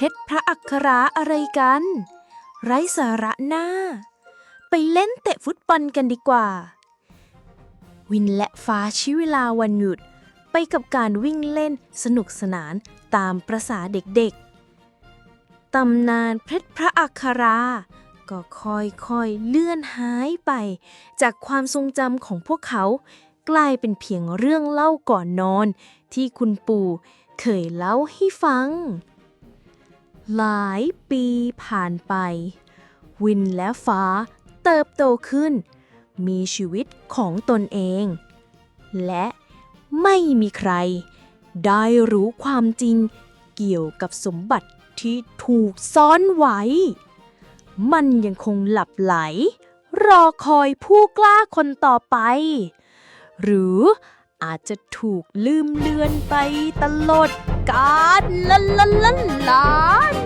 เพชรพระอักขระอะไรกัน ไร้สาระหน้า ไปเล่นเตะฟุตบอลกันดีกว่า วินและฟ้าช้เวลาวันหยุด ไปกับการวิ่งเล่นสนุกสนานตามประษาเด็กๆ ตำนานเพชรพระอักขรา ก็ค่อยๆเลื่อนหายไป จากความทรงจำของพวกเขากลายเป็นเพียงเรื่องเล่าก่อนนอน ที่คุณปู่เคยเล่าให้ฟัง หลายปีผ่านไป วินและฟ้าเติบโตขึ้น มีชีวิตของตนเอง และไม่มีใคร ได้รู้ความจริงเกี่ยวกับสมบัติที่ถูกซ่อนไว้ มันยังคงหลับไหล รอคอยผู้กล้าคนต่อไป หรืออาจจะถูกลืมเลือนไปตลอดกาลลันลันลันลาน